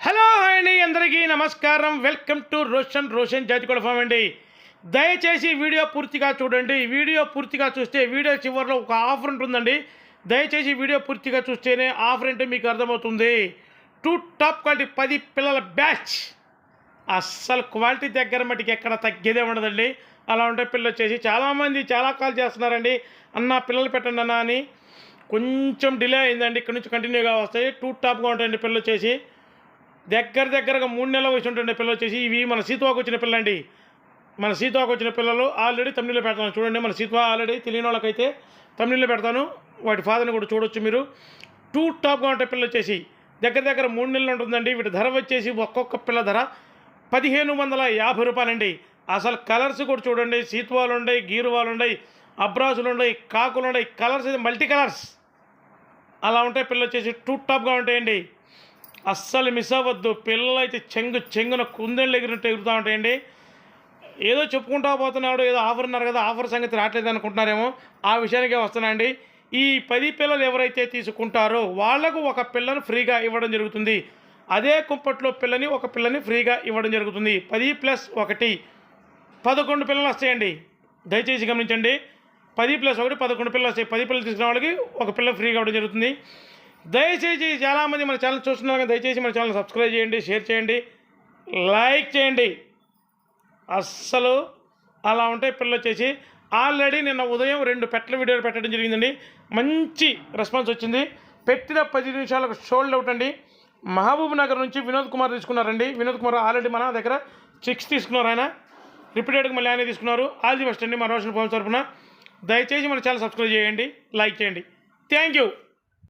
Hello hi అండి అందరికీ నమస్కారం. Welcome to Roshan Roshan Jathikoda farm అండి. దయచేసి వీడియో పూర్తిగా చూడండి. వీడియో పూర్తిగా చూస్తే వీడియో చివరిలో ఒక ఆఫర్ ఉంటుందండి. దయచేసి వీడియో పూర్తిగా చూస్తేనే ఆఫర్ ఏంటో మీకు అర్థమవుతుంది. టూ టాప్ క్వాలిటీ పది పిల్లల బ్యాచ్. అస్సలు క్వాలిటీ దగ్గర మటుకు ఎక్కడ తగ్గేదే ఉండదండి. అలా ఉంటే పిల్లలు వచ్చేసి చాలామంది చాలా కాల్ చేస్తున్నారండి. అన్న పిల్లలు పెట్టండి అన్న అని. కొంచెం డిలే అయిందండి. ఇక్కడ నుంచి కంటిన్యూగా వస్తాయి. టూ టాప్గా ఉంటాయండి పిల్లలు వచ్చేసి. దగ్గర దగ్గరగా మూడు నెలల వయసు ఉంటుండే పిల్లలు వచ్చేసి ఇవి మన సీతువాకు వచ్చిన పిల్లండి. మన సీతువాకు వచ్చిన పిల్లలు ఆల్రెడీ తమిళలో పెడతాను. చూడండి మన సీతువా ఆల్రెడీ తెలియని వాళ్ళకైతే తమిళలో పెడతాను. వాటి ఫాదర్ని కూడా చూడొచ్చు మీరు. టూ టాప్గా ఉంటాయి పిల్లలు వచ్చేసి దగ్గర దగ్గర మూడు నెలలు ఉంటుందండి. వీటి ధర వచ్చేసి ఒక్కొక్క పిల్ల ధర పదిహేను వందల యాభై రూపాయలండి. అసలు కలర్స్ కూడా చూడండి. సీతువాలు ఉన్నాయి గీరువాలు ఉన్నాయి అబ్రాసులు ఉన్నాయి కాకులు ఉన్నాయి. కలర్స్ ఇది మల్టీ కలర్స్ అలా ఉంటాయి పిల్లలు వచ్చేసి టూ టాప్గా ఉంటాయండి. అస్సలు మిస్ అవ్వద్దు. పిల్లలు అయితే చెంగు చెంగున కుందేళ్ళు ఎగిరినట్టు ఎగురుతూ ఉంటాయండి. ఏదో చెప్పుకుంటా పోతున్నాడు ఏదో ఆఫర్ ఉన్నారు కదా ఆఫర్ సంగతి రావట్లేదు అనుకుంటున్నారేమో. ఆ విషయానికే వస్తున్నాయండి ఈ పది పిల్లలు ఎవరైతే తీసుకుంటారో వాళ్ళకు ఒక పిల్లను ఫ్రీగా ఇవ్వడం జరుగుతుంది. అదే కుంపట్లో పిల్లని ఒక పిల్లని ఫ్రీగా ఇవ్వడం జరుగుతుంది. పది ప్లస్ ఒకటి పదకొండు పిల్లలు వస్తాయండి. దయచేసి గమనించండి. పది ప్లస్ ఒకటి పదకొండు పిల్లలు వస్తాయి. పది పిల్లలు తీసుకున్న వాళ్ళకి ఒక పిల్ల ఫ్రీగా ఇవ్వడం జరుగుతుంది. దయచేసి చాలామంది మన ఛానల్ చూస్తున్నారు కదా దయచేసి మన ఛానల్ సబ్స్క్రైబ్ చేయండి షేర్ చేయండి లైక్ చేయండి. అస్సలు అలా ఉంటాయి పిల్లలు వచ్చేసి ఆల్రెడీ నిన్న ఉదయం రెండు పెట్టల వీడియోలు పెట్టడం జరిగిందండి. మంచి రెస్పాన్స్ వచ్చింది. పెట్టిన పది నిమిషాలకు షోల్డ్ అవుట్ అండి. మహబూబ్ నగర్ నుంచి వినోద్ కుమార్ తీసుకున్నారండి. వినోద్ కుమార్ ఆల్రెడీ మన దగ్గర చిక్స్ తీసుకున్నారు ఆయన. రిపీటెడ్గా మళ్ళీ ఆయన తీసుకున్నారు. ఆల్ ది బెస్ట్ అండి మా రోషన్ ఫోన్ తరఫున దయచేసి మన ఛానల్ సబ్స్క్రైబ్ చేయండి లైక్ చేయండి. Thank you.